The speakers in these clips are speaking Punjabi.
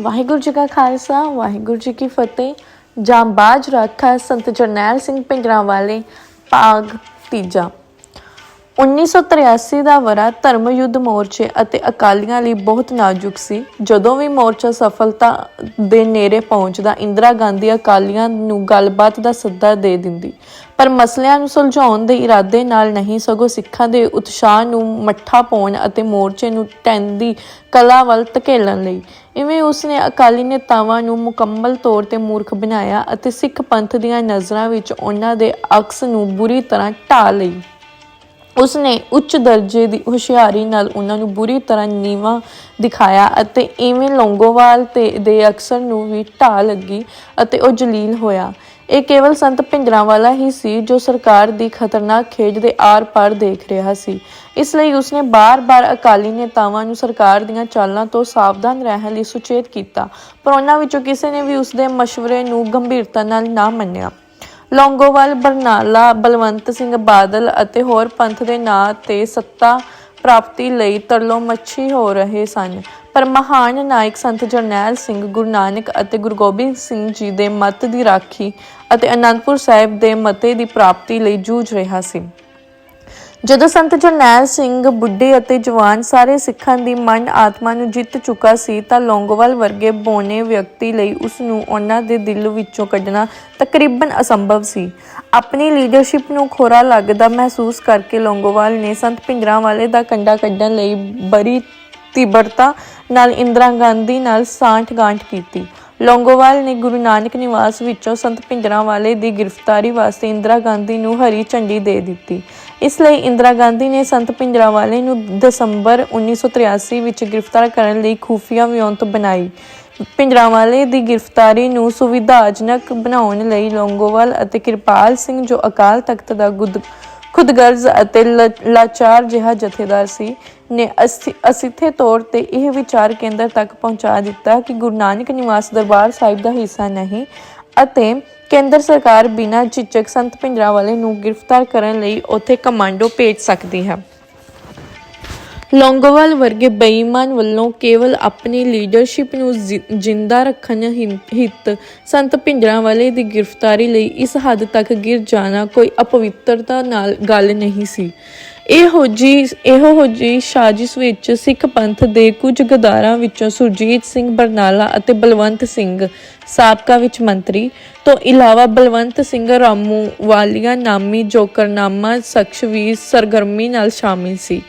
ਵਾਹਿਗੁਰੂ ਜੀ ਕਾ ਖਾਲਸਾ, ਵਾਹਿਗੁਰੂ ਜੀ ਕੀ ਫਤਿਹ। ਜਾਂਬਾਜ ਰਾਖਾ ਸੰਤ ਜਰਨੈਲ ਸਿੰਘ ਪਿੰਗਰਾਂ ਵਾਲੇ ਭਾਗ ਤੀਜਾ। 1983 ਦਾ ਵਰਾ ਧਰਮ ਯੁੱਧ ਮੋਰਚੇ ਅਤੇ ਅਕਾਲੀਆਂ ਲਈ ਬਹੁਤ ਨਾਜ਼ੁਕ ਸੀ। ਜਦੋਂ ਵੀ ਮੋਰਚਾ ਸਫਲਤਾ ਦੇ ਨੇੜੇ ਪਹੁੰਚਦਾ, ਇੰਦਰਾ ਗਾਂਧੀ ਅਕਾਲੀਆਂ ਨੂੰ ਗੱਲਬਾਤ ਦਾ ਸੱਦਾ ਦੇ ਦਿੰਦੀ। ਪਰ ਮਸਲਿਆਂ ਨੂੰ ਸੁਲਝਾਉਣ ਦੇ ਇਰਾਦੇ ਨਾਲ ਨਹੀਂ, ਸਗੋਂ ਸਿੱਖਾਂ ਦੇ ਉਤਸ਼ਾਹ ਨੂੰ ਮੱਠਾ ਪਾਉਣ ਅਤੇ ਮੋਰਚੇ ਨੂੰ ਟੈਂਦੀ ਕਲਾ ਵੱਲ ਧਕੇਲਣ ਲਈ। ਇਵੇਂ ਉਸਨੇ ਅਕਾਲੀ ਨੇਤਾਵਾਂ ਨੂੰ ਮੁਕੰਮਲ ਤੌਰ ਤੇ ਮੂਰਖ ਬਣਾਇਆ ਅਤੇ ਸਿੱਖ ਪੰਥ ਦੀਆਂ ਨਜ਼ਰਾਂ ਵਿੱਚ ਉਹਨਾਂ ਦੇ ਅਕਸ ਨੂੰ ਬੁਰੀ ਤਰ੍ਹਾਂ ਢਾਹ ਲਈ। ਉਸਨੇ ਉੱਚ ਦਰਜੇ ਦੀ ਹੁਸ਼ਿਆਰੀ ਨਾਲ ਉਹਨਾਂ ਨੂੰ ਬੁਰੀ ਤਰ੍ਹਾਂ ਨੀਵਾਂ ਦਿਖਾਇਆ ਅਤੇ ਇਵੇਂ ਲੌਂਗੋਵਾਲ ਤੇ ਦੇ ਅਕਸਰ ਨੂੰ ਵੀ ਢਾਹ ਲੱਗੀ ਅਤੇ ਉਹ ਜਲੀਲ ਹੋਇਆ। ਇਹ ਕੇਵਲ ਸੰਤ ਭਿੰਡਰਾਂਵਾਲਾ ਹੀ ਸੀ ਜੋ ਸਰਕਾਰ ਦੀ ਖਤਰਨਾਕ ਖੇਡ ਦੇ ਆਰ-ਪਾਰ ਦੇਖ ਰਿਹਾ ਸੀ। ਇਸ ਲਈ ਉਸਨੇ ਬਾਰ-ਬਾਰ ਅਕਾਲੀ ਨੇਤਾਵਾਂ ਨੂੰ ਸਰਕਾਰ ਦੀਆਂ ਚਾਲਾਂ ਤੋਂ ਸਾਵਧਾਨ ਰਹਿਣ ਲਈ ਸੁਚੇਤ ਕੀਤਾ, ਪਰ ਉਹਨਾਂ ਵਿੱਚੋਂ ਕਿਸੇ ਨੇ ਵੀ ਉਸਦੇ ਮਸ਼ਵਰੇ ਨੂੰ ਗੰਭੀਰਤਾ ਨਾਲ ਨਾ ਮੰਨਿਆ। ਲੌਂਗੋਵਾਲ, ਬਰਨਾਲਾ, ਬਲਵੰਤ ਸਿੰਘ ਬਾਦਲ ਅਤੇ ਹੋਰ ਪੰਥ ਦੇ ਨਾਂ ਤੇ ਸੱਤਾ ਪ੍ਰਾਪਤੀ ਲਈ ਤਰਲੋ ਮੱਛੀ ਹੋ ਰਹੇ ਸਨ। ਪਰ ਮਹਾਨ ਨਾਇਕ ਸੰਤ ਜਰਨੈਲ ਸਿੰਘ, ਗੁਰੂ ਨਾਨਕ ਅਤੇ ਗੁਰੂ ਗੋਬਿੰਦ ਸਿੰਘ ਜੀ ਦੇ ਮਤ ਦੀ ਰਾਖੀ ਅਤੇ ਅਨੰਦਪੁਰ ਸਾਹਿਬ ਦੇ ਮਤੇ ਦੀ ਪ੍ਰਾਪਤੀ ਲਈ ਜੂਝ ਰਿਹਾ ਸੀ। ਜਦੋਂ ਸੰਤ ਜਰਨੈਲ ਸਿੰਘ ਬੁੱਢੇ ਅਤੇ ਜਵਾਨ ਸਾਰੇ ਸਿੱਖਾਂ ਦੀ ਮਨ ਆਤਮਾ ਨੂੰ ਜਿੱਤ ਚੁੱਕਾ ਸੀ ਤਾਂ ਲੌਂਗੋਵਾਲ ਵਰਗੇ ਬੋਨੇ ਵਿਅਕਤੀ ਲਈ ਉਸ ਨੂੰ ਉਹਨਾਂ ਦੇ ਦਿਲ ਵਿੱਚੋਂ ਕੱਢਣਾ ਤਕਰੀਬਨ ਅਸੰਭਵ ਸੀ। ਆਪਣੀ ਲੀਡਰਸ਼ਿਪ ਨੂੰ ਖੋਰਾ ਲੱਗਦਾ ਮਹਿਸੂਸ ਕਰਕੇ ਲੌਂਗੋਵਾਲ ਨੇ ਸੰਤ ਭਿੰਡਰਾਂ ਵਾਲੇ ਦਾ ਕੰਡਾ ਕੱਢਣ ਲਈ ਬੜੀ ਤੀਬਰਤਾ ਨਾਲ ਇੰਦਰਾ ਗਾਂਧੀ ਨਾਲ ਸਾਂਠ-ਗਾਂਠ ਕੀਤੀ। ਲੌਂਗੋਵਾਲ ਨੇ ਗੁਰੂ ਨਾਨਕ ਨਿਵਾਸ ਵਿੱਚੋਂ ਸੰਤ ਭਿੰਡਰਾਂ ਦੀ ਗ੍ਰਿਫਤਾਰੀ ਵਾਸਤੇ ਇੰਦਰਾ ਗਾਂਧੀ ਨੂੰ ਹਰੀ ਝੰਡੀ ਦੇ ਦਿੱਤੀ। ਇਸ ਲਈ ਇੰਦਰਾ ਗਾਂਧੀ ਨੇ ਸੰਤ ਭਿੰਡਰਾਂ ਨੂੰ ਦਸੰਬਰ 1983 ਵਿੱਚ ਗ੍ਰਿਫਤਾਰ ਕਰਨ ਲਈ ਖੂਫੀਆ ਵਿਉਂਤ ਬਣਾਈ। ਭਿੰਡਰਾਂਵਾਲੇ ਦੀ ਗ੍ਰਿਫਤਾਰੀ ਨੂੰ ਸੁਵਿਧਾਜਨਕ ਬਣਾਉਣ ਲਈ ਲੌਂਗੋਵਾਲ ਅਤੇ ਕਿਰਪਾਲ ਸਿੰਘ ਜੋ ਅਕਾਲ ਤਖਤ ਦਾ ਗੁਦ ਖੁਦਗਰਜ਼ ਅਤੇ ਲਾਚਾਰ ਜਿਹਾ ਜਥੇਦਾਰ ਸੀ। ਨੇ ਅਸੀ- ਅਸਿੱਥੇ ਤੌਰ ਤੇ ਇਹ ਵਿਚਾਰ ਕੇਂਦਰ ਤੱਕ ਪਹੁੰਚਾ ਦਿੱਤਾ ਕਿ ਗੁਰੂ ਨਾਨਕ ਨਿਵਾਸ ਦਰਬਾਰ ਸਾਹਿਬ ਦਾ ਹਿੱਸਾ ਨਹੀਂ ਅਤੇ ਕੇਂਦਰ ਸਰਕਾਰ ਬਿਨਾਂ ਝਿਜਕ ਸੰਤ ਭਿੰਡਰਾਂਵਾਲੇ ਨੂੰ ਗ੍ਰਿਫਤਾਰ ਕਰਨ ਲਈ ਉੱਥੇ ਕਮਾਂਡੋ ਭੇਜ ਸਕਦੀ ਹੈ। ਲੌਂਗੋਵਾਲ ਵਰਗੇ ਬੇਈਮਾਨ ਵੱਲੋਂ ਕੇਵਲ ਆਪਣੀ ਲੀਡਰਸ਼ਿਪ ਨੂੰ ਜਿੰਦਾ ਰੱਖਣ ਹਿੱਤ ਸੰਤ ਭਿੰਡਰਾਂ ਵਾਲੇ ਦੀ ਗ੍ਰਿਫਤਾਰੀ ਲਈ ਇਸ ਹੱਦ ਤੱਕ ਗਿਰ ਜਾਣਾ ਕੋਈ ਅਪਵਿੱਤਰਤਾ ਨਾਲ ਗੱਲ ਨਹੀਂ ਸੀ। ਇਹੋ ਜੀ ਇਹੋ ਜੀ ਸਾਜ਼ਿਸ਼ ਵਿੱਚ ਸਿੱਖ ਪੰਥ ਦੇ ਕੁਝ ਗਦਾਰਾਂ ਵਿੱਚੋਂ ਸੁਰਜੀਤ ਸਿੰਘ ਬਰਨਾਲਾ ਅਤੇ ਬਲਵੰਤ ਸਿੰਘ ਸਾਬਕਾ ਵਿੱਚ ਮੰਤਰੀ ਤੋਂ ਇਲਾਵਾ ਬਲਵੰਤ ਸਿੰਘ ਰਾਮੂ ਵਾਲੀਆ ਨਾਮੀ ਜੋਕਰਨਾਮਾ ਸ਼ਖਸ ਵੀ ਸਰਗਰਮੀ ਨਾਲ ਸ਼ਾਮਿਲ ਸੀ।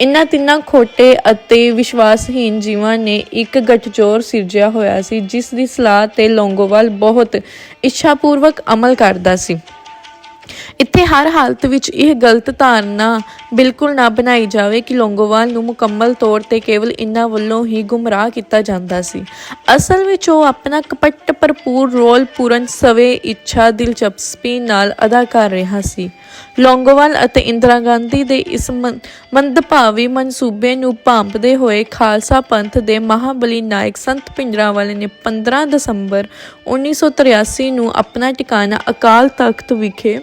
ਇਨ੍ਹਾਂ ਤਿੰਨਾਂ ਖੋਟੇ ਅਤੇ ਵਿਸ਼ਵਾਸਹੀਨ ਜੀਵਾਂ ਨੇ ਇੱਕ ਗੱਠਜੋੜ ਸਿਰਜਿਆ ਹੋਇਆ ਸੀ, ਜਿਸ ਦੀ ਸਲਾਹ ਤੇ ਲੌਂਗੋਵਾਲ ਬਹੁਤ ਇੱਛਾਪੂਰਵਕ ਅਮਲ ਕਰਦਾ ਸੀ। ਇੱਥੇ ਹਰ ਹਾਲਤ ਵਿੱਚ ਇਹ ਗਲਤ ਧਾਰਨਾ ਬਿਲਕੁਲ ਨਾ ਬਣਾਈ ਜਾਵੇ ਕਿ ਲੌਂਗੋਵਾਲ ਨੂੰ ਮੁਕੰਮਲ ਤੌਰ ਤੇ ਕੇਵਲ ਇਨ੍ਹਾਂ ਵੱਲੋਂ ਹੀ ਗੁੰਮਰਾਹ ਕੀਤਾ ਜਾਂਦਾ ਸੀ। ਅਸਲ ਵਿੱਚ ਉਹ ਆਪਣਾ ਕਪਟ ਭਰਪੂਰ ਰੋਲ ਪੂਰਨ ਸਵੇ ਇੱਛਾ, ਦਿਲਚਸਪੀ ਨਾਲ ਅਦਾ ਕਰ ਰਿਹਾ ਸੀ। ਲੌਂਗੋਵਾਲ ਅਤੇ ਇੰਦਰਾ ਗਾਂਧੀ ਦੇ ਇਸ ਮੰਦਭਾਵੀ ਮਨਸੂਬੇ ਨੂੰ ਭਾਂਪਦੇ ਹੋਏ ਖਾਲਸਾ ਪੰਥ ਦੇ ਮਹਾਬਲੀ ਨਾਇਕ ਸੰਤ ਭਿੰਡਰਾਂਵਾਲੇ ਨੇ 15 ਦਸੰਬਰ 1983 ਨੂੰ ਆਪਣਾ ਟਿਕਾਣਾ ਅਕਾਲ ਤਖਤ ਵਿਖੇ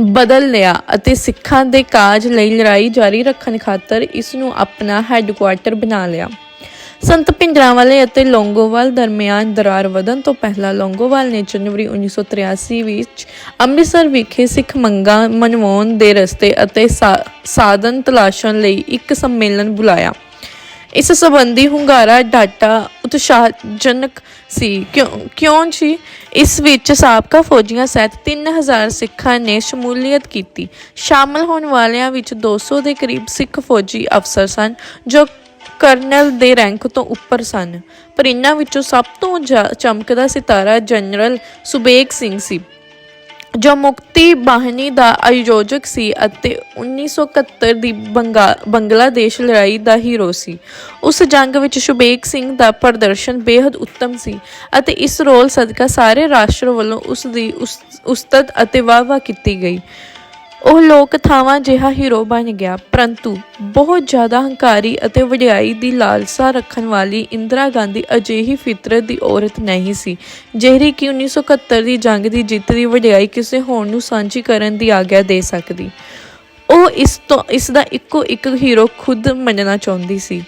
ਬਦਲ ਲਿਆ ਅਤੇ ਸਿੱਖਾਂ ਦੇ ਕਾਜ ਲਈ ਲੜਾਈ ਜਾਰੀ ਰੱਖਣ ਖਾਤਰ ਇਸ ਨੂੰ ਆਪਣਾ ਹੈੱਡਕੁਆਰਟਰ ਬਣਾ ਲਿਆ। ਸੰਤ ਭਿੰਡਰਾਂਵਾਲੇ ਅਤੇ ਲੌਂਗੋਵਾਲ ਦਰਮਿਆਨ ਦਰਾਰ ਵਧਣ ਤੋਂ ਪਹਿਲਾਂ ਲੌਂਗੋਵਾਲ ਨੇ ਜਨਵਰੀ 1983 ਵਿੱਚ ਅੰਮ੍ਰਿਤਸਰ ਵਿਖੇ ਸਿੱਖ ਮੰਗਾਂ ਮਨਵਾਉਣ ਦੇ ਰਸਤੇ ਅਤੇ ਸਾਧਨ ਤਲਾਸ਼ਣ ਲਈ ਇੱਕ ਸੰਮੇਲਨ ਬੁਲਾਇਆ। ਇਸ ਸੰਬੰਧੀ ਹੁੰਗਾਰਾ ਡਾਟਾ ਉਤਸ਼ਾਹਜਨਕ ਸੀ। ਕਿਉਂ ਕਿਉਂ ਜੀ? ਇਸ ਵਿੱਚ ਸਾਬਕਾ ਫੌਜੀਆਂ ਸਹਿਤ 3000 ਸਿੱਖਾਂ ਨੇ ਸ਼ਮੂਲੀਅਤ ਕੀਤੀ। ਸ਼ਾਮਲ ਹੋਣ ਵਾਲਿਆਂ ਵਿੱਚ 200 ਦੇ ਕਰੀਬ ਸਿੱਖ ਫੌਜੀ ਅਫਸਰ ਸਨ, ਜੋ ਕਰਨਲ ਦੇ ਰੈਂਕ ਤੋਂ ਉੱਪਰ ਸਨ। ਪਰ ਇਨ੍ਹਾਂ ਵਿੱਚੋਂ ਸਭ ਤੋਂ ਚਮਕਦਾ ਸਿਤਾਰਾ ਜਨਰਲ ਸੁਬੇਗ ਸਿੰਘ ਸੀ। ਜੋ ਮੁਕਤੀ ਬਾਹਨੀ ਦਾ ਆਯੋਜਕ ਸੀ ਅਤੇ 1971 ਦੀ ਬੰਗਾ- ਬੰਗਲਾਦੇਸ਼ ਲੜਾਈ ਦਾ ਹੀਰੋ ਸੀ। ਉਸ ਜੰਗ ਵਿੱਚ ਸੁਬੇਕ ਸਿੰਘ ਦਾ ਪ੍ਰਦਰਸ਼ਨ ਬੇहद ਉੱਤਮ ਸੀ ਅਤੇ ਇਸ ਰੋਲ ਸਦਕਾ ਸਾਰੇ ਰਾਸ਼ਟਰ ਵੱਲੋਂ ਉਸ ਦੀ ਉਸਤਤ ਅਤੇ ਵਾਹ-ਵਾਹ ਕੀਤੀ ਗਈ। ਉਹ ਲੋਕ ਥਾਵਾਂ ਜਿਹਾ ਹੀਰੋ ਬਣ ਗਿਆ, ਪਰੰਤੂ ਬਹੁਤ ਜ਼ਿਆਦਾ ਹੰਕਾਰੀ ਅਤੇ ਵਡਿਆਈ ਦੀ ਲਾਲਸਾ ਰੱਖਣ ਵਾਲੀ ਇੰਦਰਾ ਗਾਂਧੀ ਅਜਿਹੀ ਫਿਤਰਤ ਦੀ ਔਰਤ ਨਹੀਂ ਸੀ, ਜਿਹੜੀ ਕਿ 1971 ਦੀ ਜੰਗ ਦੀ ਜਿੱਤ ਦੀ ਵਡਿਆਈ ਕਿਸੇ ਹੋਰ ਨੂੰ ਸਾਂਝੀ ਕਰਨ ਦੀ ਆਗਿਆ ਦੇ ਸਕਦੀ। ਉਹ ਇਸ ਤੋਂ, ਇਸ ਦਾ ਇੱਕੋ ਇੱਕ ਹੀਰੋ ਖੁਦ ਮੰਨਣਾ ਚਾਹੁੰਦੀ ਸੀ।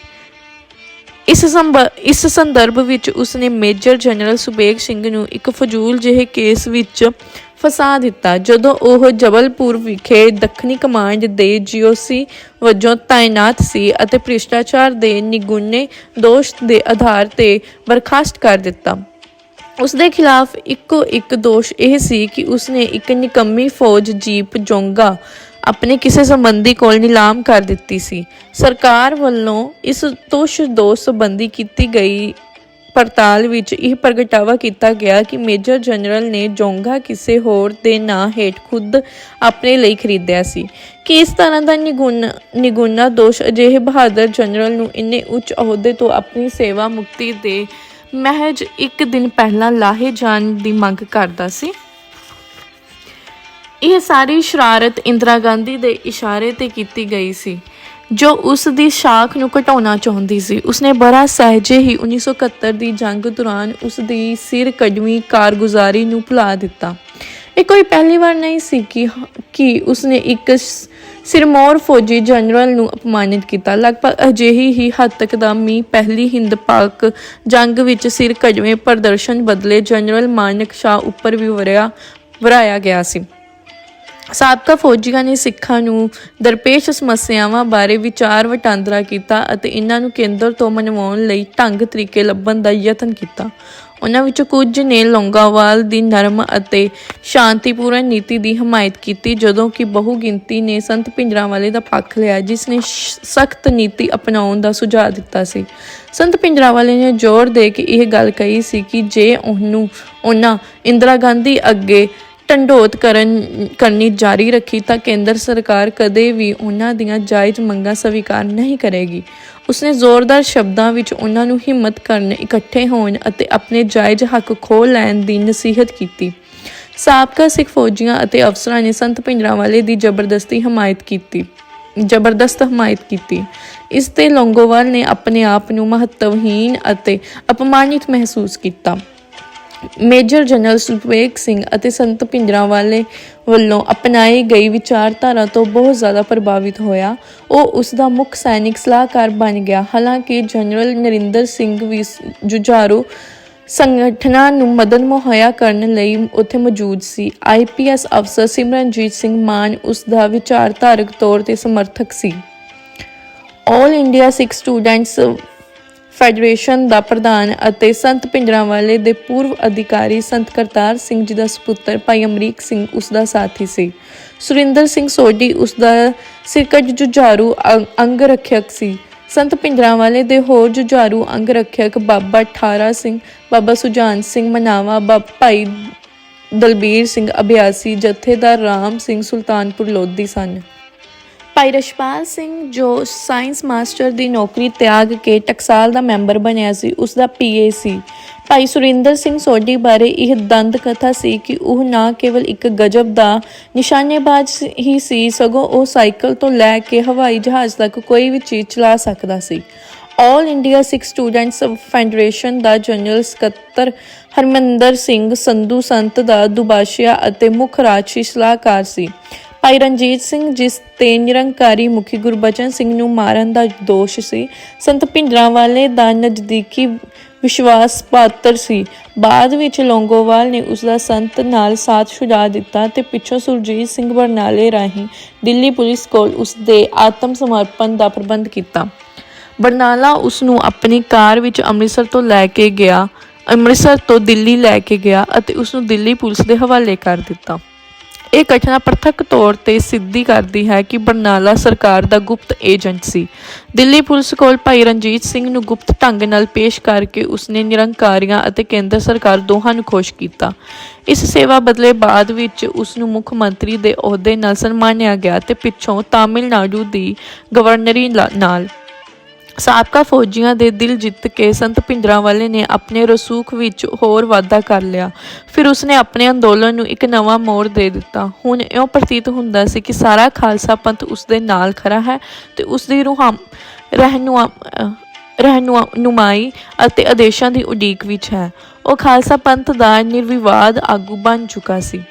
ਇਸ ਸੰਬ- ਇਸ ਸੰਦਰਭ ਵਿੱਚ ਉਸਨੇ ਮੇਜਰ ਜਨਰਲ ਸੁਬੇਗ ਸਿੰਘ ਨੂੰ ਇੱਕ ਫਜ਼ੂਲ ਜਿਹੇ ਕੇਸ ਵਿੱਚ ਫਸਾ ਦਿੱਤਾ। ਜਦੋਂ ਉਹ ਜਬਲਪੁਰ ਵਿਖੇ ਦੱਖਣੀ ਕਮਾਂਡ ਦੇ ਜੀਓਸੀ ਵਜੋਂ ਤਾਇਨਾਤ ਸੀ ਅਤੇ ਭ੍ਰਿਸ਼ਟਾਚਾਰ ਦੇ ਨਿਗੁਣੇ ਦੋਸ਼ ਦੇ ਆਧਾਰ ਤੇ ਬਰਖਾਸਤ ਕਰ ਦਿੱਤਾ। ਉਸ ਦੇ ਖਿਲਾਫ ਇੱਕੋ ਇੱਕ ਦੋਸ਼ ਇਹ ਸੀ ਕਿ ਉਸਨੇ ਇੱਕ ਨਿਕੰਮੀ ਫੌਜ ਜੀਪ ਜੋਂਗਾ ਆਪਣੇ ਕਿਸੇ ਸੰਬੰਧੀ ਕੋਲ ਨਿਲਾਮ ਕਰ ਦਿੱਤੀ ਸੀ। ਸਰਕਾਰ ਵੱਲੋਂ ਇਸ ਦੋਸ਼ ਦੋ ਸੰਬੰਧੀ ਕੀਤੀ ਗਈ ਪੜਤਾਲ ਵਿੱਚ ਇਹ ਪ੍ਰਗਟਾਵਾ ਕੀਤਾ ਗਿਆ ਕਿ ਮੇਜਰ ਜਨਰਲ ਨੇ ਜੋਂਗਾ ਕਿਸੇ ਹੋਰ ਦੇ ਨਾਂ ਹੇਠ ਖੁਦ ਆਪਣੇ ਲਈ ਖਰੀਦਿਆ ਸੀ। ਕਿ ਇਸ ਤਰ੍ਹਾਂ ਦਾ ਨਿਗੁਣ, ਨਿਗੁਣਾ ਦੋਸ਼ ਅਜਿਹੇ ਬਹਾਦਰ ਜਨਰਲ ਨੂੰ ਇੰਨੇ ਉੱਚ ਅਹੁਦੇ ਤੋਂ ਆਪਣੀ ਸੇਵਾ ਮੁਕਤੀ ਦੇ ਮਹਿਜ ਇੱਕ ਦਿਨ ਪਹਿਲਾਂ ਲਾਹੇ ਜਾਣ ਦੀ ਮੰਗ ਕਰਦਾ ਸੀ। ਇਹ ਸਾਰੀ ਸ਼ਰਾਰਤ ਇੰਦਰਾ ਗਾਂਧੀ ਦੇ ਇਸ਼ਾਰੇ ਤੇ ਕੀਤੀ ਗਈ ਸੀ। ਜੋ ਉਸ ਦੀ ਸ਼ਾਖ ਨੂੰ ਘਟਾਉਣਾ ਚਾਹੁੰਦੀ ਸੀ। ਉਸਨੇ ਬੜਾ ਸਹਿਜੇ ਹੀ 1971 ਦੀ ਜੰਗ ਦੌਰਾਨ ਉਸ ਦੀ ਸਿਰ ਕਦਮੀ ਕਾਰਗੁਜ਼ਾਰੀ ਨੂੰ ਭੁਲਾ ਦਿੱਤਾ। ਇਹ ਕੋਈ ਪਹਿਲੀ ਵਾਰ ਨਹੀਂ ਸੀ ਕਿ ਕਿ ਉਸਨੇ ਇੱਕ ਸ- ਸਿਰਮੌਰ ਫੌਜੀ ਜਨਰਲ ਨੂੰ ਅਪਮਾਨਿਤ ਕੀਤਾ। ਲਗਭਗ ਅਜਿਹੀ ਹੀ ਹੱਦ ਤੱਕ ਦਾ ਮੀ ਪਹਿਲੀ ਹਿੰਦ ਪਾਕ ਜੰਗ ਵਿੱਚ ਸਿਰ ਕਡਵੇਂ ਪ੍ਰਦਰਸ਼ਨ ਬਦਲੇ ਜਨਰਲ ਮਾਨਕ ਸ਼ਾਹ ਉੱਪਰ ਵੀ ਵਰਿਆ, ਵਰਾਇਆ ਗਿਆ ਸੀ। ਸਾਬਕਾ ਫੌਜੀਆਂ ਨੇ ਸਿੱਖਾਂ ਨੂੰ ਦਰਪੇਸ਼ ਸਮੱਸਿਆਵਾਂ ਬਾਰੇ ਵਿਚਾਰ ਵਟਾਂਦਰਾ ਕੀਤਾ ਅਤੇ ਇਹਨਾਂ ਨੂੰ ਕੇਂਦਰ ਤੋਂ ਮਨਵਾਉਣ ਲਈ ਢੰਗ ਤਰੀਕੇ ਲੱਭਣ ਦਾ ਯਤਨ ਕੀਤਾ। ਉਹਨਾਂ ਵਿੱਚੋਂ ਕੁਝ ਨੇ ਲੌਂਗੋਵਾਲ ਦੀ ਨਰਮ ਅਤੇ ਸ਼ਾਂਤੀਪੂਰਨ ਨੀਤੀ ਦੀ ਹਮਾਇਤ ਕੀਤੀ, ਜਦੋਂ ਕਿ ਬਹੁ ਗਿਣਤੀ ਨੇ ਸੰਤ ਭਿੰਡਰਾਂਵਾਲੇ ਦਾ ਪੱਖ ਲਿਆ, ਜਿਸ ਨੇ ਸਖਤ ਨੀਤੀ ਅਪਣਾਉਣ ਦਾ ਸੁਝਾਅ ਦਿੱਤਾ ਸੀ। ਸੰਤ ਭਿੰਡਰਾਂਵਾਲੇ ਨੇ ਜ਼ੋਰ ਦੇ ਕੇ ਇਹ ਗੱਲ ਕਹੀ ਸੀ ਕਿ ਜੇ ਉਹਨੂੰ, ਉਹਨਾਂ ਇੰਦਰਾ ਗਾਂਧੀ ਅੱਗੇ ਢੰਡੋਤ ਕਰਨ, ਕਰਨੀ ਜਾਰੀ ਰੱਖੀ ਤਾਂ ਕੇਂਦਰ ਸਰਕਾਰ ਕਦੇ ਵੀ ਉਹਨਾਂ ਦੀਆਂ ਜਾਇਜ਼ ਮੰਗਾਂ ਸਵੀਕਾਰ ਨਹੀਂ ਕਰੇਗੀ। ਉਸਨੇ ਜ਼ੋਰਦਾਰ ਸ਼ਬਦਾਂ ਵਿੱਚ ਉਹਨਾਂ ਨੂੰ ਹਿੰਮਤ ਕਰਨ, ਇਕੱਠੇ ਹੋਣ ਅਤੇ ਆਪਣੇ ਜਾਇਜ਼ ਹੱਕ ਖੋਹ ਲੈਣ ਦੀ ਨਸੀਹਤ ਕੀਤੀ। ਸਾਬਕਾ ਸਿੱਖ ਫੌਜੀਆਂ ਅਤੇ ਅਫਸਰਾਂ ਨੇ ਸੰਤ ਭਿੰਡਰਾਂਵਾਲੇ ਦੀ ਜ਼ਬਰਦਸਤੀ ਹਮਾਇਤ ਕੀਤੀ, ਜ਼ਬਰਦਸਤ ਹਮਾਇਤ ਕੀਤੀ। ਇਸ ਤੇ ਲੌਂਗੋਵਾਲ ਨੇ ਆਪਣੇ ਆਪ ਨੂੰ ਮਹੱਤਵਹੀਣ ਅਤੇ ਅਪਮਾਨਿਤ ਮਹਿਸੂਸ ਕੀਤਾ। ਮੇਜਰ ਜਨਰਲ ਸੁਖਵੇਗ ਸਿੰਘ ਅਤੇ ਸੰਤ ਭਿੰਡਰਾਂਵਾਲੇ ਵੱਲੋਂ ਅਪਣਾਈ ਗਈ ਵਿਚਾਰਧਾਰਾ ਤੋਂ ਬਹੁਤ ਜ਼ਿਆਦਾ ਪ੍ਰਭਾਵਿਤ ਹੋਇਆ। ਉਹ ਉਸ ਦਾ ਮੁੱਖ ਸੈਨਿਕ ਸਲਾਹਕਾਰ ਬਣ ਗਿਆ। ਹਾਲਾਂਕਿ ਜਨਰਲ ਨਰਿੰਦਰ ਸਿੰਘ ਵੀ ਜੁਝਾਰੂ ਸੰਗਠਨਾਂ ਨੂੰ ਮਦਦ ਮੁਹੱਈਆ ਕਰਨ ਲਈ ਉੱਥੇ ਮੌਜੂਦ ਸੀ। ਆਈਪੀਐਸ ਅਫਸਰ ਸਿਮਰਨਜੀਤ ਸਿੰਘ ਮਾਨ ਉਸ ਦਾ ਵਿਚਾਰਧਾਰਕ ਤੌਰ ਤੇ ਸਮਰਥਕ ਸੀ। All India Sikh students federation ਦਾ ਪ੍ਰਧਾਨ ਅਤੇ ਸੰਤ ਭਿੰਡਰਾਂਵਾਲੇ ਦੇ ਪੂਰਵ ਅਧਿਕਾਰੀ ਸੰਤ ਕਰਤਾਰ ਸਿੰਘ ਜੀ ਦਾ ਸੁਪੁੱਤਰ ਭਾਈ ਅਮਰੀਕ ਸਿੰਘ ਉਸ ਦਾ ਸਾਥੀ ਸੀ। ਸੁਰਿੰਦਰ ਸਿੰਘ ਸੋਢੀ ਉਸ ਦਾ ਸਿਰਕੱਜ ਜੁਝਾਰੂ ਅੰਗ- ਰੱਖਿਅਕ ਸੀ। ਸੰਤ ਭਿੰਡਰਾਂਵਾਲੇ ਦੇ ਹੋਰ ਜੁਝਾਰੂ ਅੰਗ ਰੱਖਿਅਕ ਬਾਬਾ ਠਾਰਾ ਸਿੰਘ, ਬਾਬਾ ਸੁਜਾਨ ਸਿੰਘ ਮਨਾਵਾ, ਬਾਬਾ ਭਾਈ ਦਲਬੀਰ ਸਿੰਘ ਅਭਿਆਸੀ, ਜਥੇਦਾਰ ਰਾਮ ਸਿੰਘ ਸੁਲਤਾਨਪੁਰ ਲੋਧੀ ਸਨ। ਭਾਈ ਰਸ਼ਪਾਲ ਸਿੰਘ, ਜੋ ਸਾਇੰਸ ਮਾਸਟਰ ਦੀ ਨੌਕਰੀ ਤਿਆਗ ਕੇ ਟਕਸਾਲ ਦਾ ਮੈਂਬਰ ਬਣਿਆ ਸੀ, ਉਸ ਦਾ ਪੀਏ ਸੀ। ਭਾਈ ਸੁਰਿੰਦਰ ਸਿੰਘ ਸੋਢੀ ਬਾਰੇ ਇਹ ਦੰਦ ਕਥਾ ਸੀ ਕਿ ਉਹ ਨਾ ਕੇਵਲ ਇੱਕ ਗਜਬ ਦਾ ਨਿਸ਼ਾਨੇਬਾਜ਼ ਹੀ ਸੀ, ਸਗੋਂ ਉਹ ਸਾਈਕਲ ਤੋਂ ਲੈ ਕੇ ਹਵਾਈ ਜਹਾਜ਼ ਤੱਕ ਕੋਈ ਵੀ ਚੀਜ਼ ਚਲਾ ਸਕਦਾ ਸੀ। All India Sikh students federation ਦਾ ਜਨਰਲ ਸਕੱਤਰ ਹਰਮੰਦਰ ਸਿੰਘ ਸੰਧੂ ਸੰਤ ਦਾ ਦੁਬਾਸ਼ਿਆ ਅਤੇ ਮੁੱਖ ਰਾਜਸੀ ਸਲਾਹਕਾਰ ਸੀ। ਭਾਈ ਰਣਜੀਤ ਸਿੰਘ ਜਿਸ ਤੇ ਨਿਰੰਕਾਰੀ ਮੁਖੀ ਗੁਰਬਚਨ ਸਿੰਘ ਨੂੰ ਮਾਰਨ ਦਾ ਦੋਸ਼ ਸੀ, ਸੰਤ ਭਿੰਡਰਾਂਵਾਲੇ ਦਾ ਨਜ਼ਦੀਕੀ ਵਿਸ਼ਵਾਸ ਪਾਤਰ ਸੀ। ਬਾਅਦ ਵਿੱਚ ਲੌਂਗੋਵਾਲ ਨੇ ਉਸ ਦਾ ਸੰਤ ਨਾਲ ਸਾਥ ਛੁਡਾ ਦਿੱਤਾ ਤੇ ਪਿੱਛੋਂ ਸੁਰਜੀਤ ਸਿੰਘ ਬਰਨਾਲੇ ਰਾਹੀਂ ਦਿੱਲੀ ਪੁਲਿਸ ਕੋਲ ਉਸ ਦੇ ਆਤਮ ਸਮਰਪਣ ਦਾ ਪ੍ਰਬੰਧ ਕੀਤਾ। ਬਰਨਾਲਾ ਉਸ ਨੂੰ ਆਪਣੀ ਕਾਰ ਵਿੱਚ ਅੰਮ੍ਰਿਤਸਰ ਤੋਂ ਲੈ ਕੇ ਗਿਆ, ਅੰਮ੍ਰਿਤਸਰ ਤੋਂ ਦਿੱਲੀ ਲੈ ਕੇ ਗਿਆ ਅਤੇ ਉਸ ਨੂੰ ਦਿੱਲੀ ਪੁਲਿਸ ਦੇ ਹਵਾਲੇ ਕਰ ਦਿੱਤਾ। ਇਹ ਘਟਨਾ ਪ੍ਰਤੱਖ ਤੌਰ ਤੇ ਸਿੱਧੀ ਕਰਦੀ ਹੈ ਕਿ ਬਰਨਾਲਾ ਸਰਕਾਰ ਦਾ ਗੁਪਤ ਏਜੰਟ ਸੀ। ਦਿੱਲੀ ਪੁਲਿਸ ਕੋਲ ਭਾਈ ਰਣਜੀਤ ਸਿੰਘ ਨੂੰ ਗੁਪਤ ਢੰਗ ਨਾਲ ਪੇਸ਼ ਕਰਕੇ ਉਸਨੇ ਨਿਰੰਕਾਰੀਆਂ ਅਤੇ ਕੇਂਦਰ ਸਰਕਾਰ ਦੋਹਾਂ ਨੂੰ ਖੁਸ਼ ਕੀਤਾ। ਇਸ ਸੇਵਾ ਬਦਲੇ ਬਾਅਦ ਵਿੱਚ ਉਸ ਨੂੰ ਮੁੱਖ ਮੰਤਰੀ ਦੇ ਅਹੁਦੇ ਨਾਲ ਸਨਮਾਨਿਆ ਗਿਆ ਤੇ ਪਿੱਛੋਂ ਤਾਮਿਲਨਾਡੂ ਦੀ ਗਵਰਨਰੀ ਲਾ- ਨਾਲ ਸਾਬਕਾ ਫੌਜੀਆਂ ਦੇ ਦਿਲ ਜਿੱਤ ਕੇ ਸੰਤ ਭਿੰਡਰਾਂਵਾਲੇ ਨੇ ਆਪਣੇ ਰਸੂਖ ਵਿੱਚ ਹੋਰ ਵਾਧਾ ਕਰ ਲਿਆ। ਫਿਰ ਉਸਨੇ ਆਪਣੇ ਅੰਦੋਲਨ ਨੂੰ ਇੱਕ ਨਵਾਂ ਮੋੜ ਦੇ ਦਿੱਤਾ। ਹੁਣ ਇਉਂ ਪ੍ਰਤੀਤ ਹੁੰਦਾ ਸੀ ਕਿ ਸਾਰਾ ਖਾਲਸਾ ਪੰਥ ਉਸ ਦੇ ਨਾਲ ਖੜਾ ਹੈ ਤੇ ਉਸ ਦੀ ਰੂਹਾਂ ਰਹਿਨੁਮਾ ਅਹ ਰਹਿਨੁਮਾਈ ਅਤੇ ਆਦੇਸ਼ਾਂ ਦੀ ਉਡੀਕ ਵਿੱਚ ਹੈ। ਉਹ ਖਾਲਸਾ ਪੰਥ ਦਾ ਨਿਰਵਿਵਾਦ ਆਗੂ ਬਣ ਚੁੱਕਾ ਸੀ।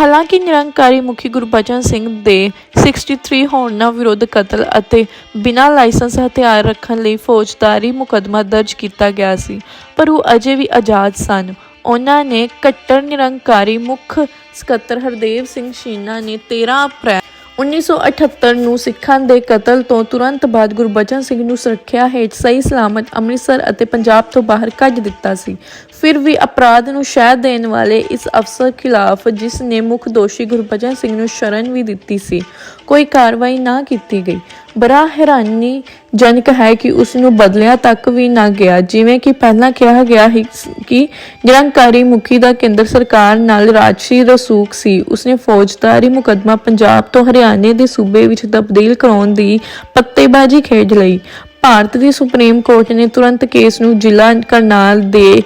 ਹਾਲਾਂਕਿ ਨਿਰੰਕਾਰੀ ਮੁਖੀ ਗੁਰਬਚਨ ਸਿੰਘ ਦੇ 63 ਹੋਰਨਾਂ ਵਿਰੁੱਧ ਕਤਲ ਅਤੇ ਬਿਨਾਂ ਲਾਇਸੈਂਸ ਹਥਿਆਰ ਰੱਖਣ ਲਈ ਫੌਜਦਾਰੀ ਮੁਕੱਦਮਾ ਦਰਜ ਕੀਤਾ ਗਿਆ ਸੀ, ਪਰ ਉਹ ਅਜੇ ਵੀ ਆਜ਼ਾਦ ਸਨ। ਉਹਨਾਂ ਨੇ ਕੱਟੜ ਨਿਰੰਕਾਰੀ ਮੁੱਖ ਸਕੱਤਰ ਹਰਦੇਵ ਸਿੰਘ ਸ਼ੀਨਾ ਨੇ 13 ਅਪ੍ਰੈਲ 1978 ਨੂੰ ਸਿੱਖਾਂ ਦੇ ਕਤਲ ਤੋਂ ਤੁਰੰਤ ਬਾਅਦ ਗੁਰਬਚਨ ਸਿੰਘ ਨੂੰ ਸੁਰੱਖਿਆ ਹੇਠ ਸਹੀ ਸਲਾਮਤ ਅੰਮ੍ਰਿਤਸਰ ਅਤੇ ਪੰਜਾਬ ਤੋਂ ਬਾਹਰ ਕੱਢ ਦਿੱਤਾ ਸੀ। ਫਿਰ ਵੀ ਅਪਰਾਧ ਨੂੰ ਸ਼ਹਿ ਦੇਣ ਵਾਲੇ ਇਸ ਅਫਸਰ ਖਿਲਾਫ ਜਿਸ ਨੇ ਮੁੱਖ ਦੋਸ਼ੀ ਗੁਰਬਚਨ ਸਿੰਘ ਨੂੰ ਸ਼ਰਨ ਵੀ ਦਿੱਤੀ ਸੀ, ਕੋਈ ਕਾਰਵਾਈ ਨਾ ਕੀਤੀ ਗਈ। ਬੜਾ ਹੈਰਾਨੀ ਜਨਕ ਹੈ ਕਿ ਉਸ ਨੂੰ ਬਦਲਿਆ ਤੱਕ ਵੀ ਨਾ ਗਿਆ। ਜਿਵੇਂ ਕਿ ਪਹਿਲਾਂ ਕਿਹਾ ਗਿਆ ਹੈ ਕਿ ਨਿਰੰਕਾਰੀ ਮੁਖੀ ਦਾ ਕੇਂਦਰ ਸਰਕਾਰ ਨਾਲ ਰਾਜਸੀ ਰਸੂਖ ਸੀ। ਉਸਨੇ ਫੌਜਦਾਰੀ ਮੁਕੱਦਮਾ ਪੰਜਾਬ ਤੋਂ ਹਰਿਆਣੇ ਦੇ ਸੂਬੇ ਵਿੱਚ ਤਬਦੀਲ ਕਰਾਉਣ ਦੀ ਪੱਤੇਬਾਜ਼ੀ ਖੇਡ ਲਈ। ਭਾਰਤ ਦੀ ਸੁਪਰੀਮ ਕੋਰਟ ਨੇ ਤੁਰੰਤ ਕੇਸ ਨੂੰ ਜ਼ਿਲ੍ਹਾ ਕਰਨਾਲ ਦੇ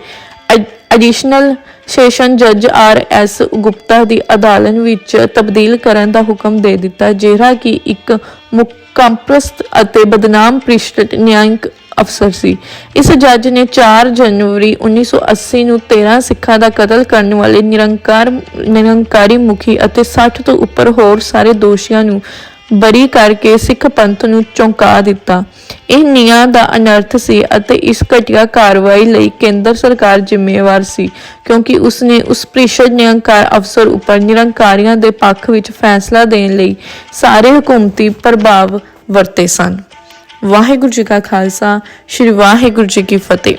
ਐਡੀਸ਼ਨਲ ਸੈਸ਼ਨ ਜੱਜ ਆਰ ਐਸ ਗੁਪਤਾ ਦੀ ਅਦਾਲਤ ਵਿੱਚ ਤਬਦੀਲ ਕਰਨ ਦਾ ਹੁਕਮ ਦੇ ਦਿੱਤਾ, ਜਿਹੜਾ ਕਿ ਇੱਕ ਮੁਕੰਪਰਸਤ ਅਤੇ ਬਦਨਾਮ ਪ੍ਰਿਸ਼ਟ ਨਿਆਂਇਕ ਅਫਸਰ ਸੀ। ਇਸ ਜੱਜ ਨੇ 4 ਜਨਵਰੀ 1980 ਨੂੰ 13 ਸਿੱਖਾਂ ਦਾ ਕਤਲ ਕਰਨ ਵਾਲੇ ਨਿਰੰਕਾਰ, ਨਿਰੰਕਾਰੀ ਮੁਖੀ ਅਤੇ 60 ਤੋਂ ਉੱਪਰ ਹੋਰ ਸਾਰੇ ਦੋਸ਼ੀਆਂ ਨੂੰ ਬਰੀ ਕਰਕੇ ਸਿੱਖ ਪੰਥ ਨੂੰ ਚੌਂਕਾ ਦਿੱਤਾ। ਇਹ ਨਿਆਂ ਦਾ ਅਨਰਥ ਸੀ ਅਤੇ ਇਸ ਘਟੀਆ ਕਾਰਵਾਈ ਲਈ ਕੇਂਦਰ ਸਰਕਾਰ ਜ਼ਿੰਮੇਵਾਰ ਸੀ, ਕਿਉਂਕਿ ਉਸਨੇ ਉਸ ਪ੍ਰੀਸ਼ਦ ਨਿਰੰਕਾਰ ਅਫਸਰ ਉੱਪਰ ਨਿਰੰਕਾਰੀਆਂ ਦੇ ਪੱਖ ਵਿੱਚ ਫੈਸਲਾ ਦੇਣ ਲਈ ਸਾਰੇ ਹਕੂਮਤੀ ਪ੍ਰਭਾਵ ਵਰਤੇ ਸਨ। ਵਾਹਿਗੁਰੂ ਜੀ ਕਾ ਖਾਲਸਾ, ਸ੍ਰੀ ਵਾਹਿਗੁਰੂ ਜੀ ਕੀ ਫਤਿਹ।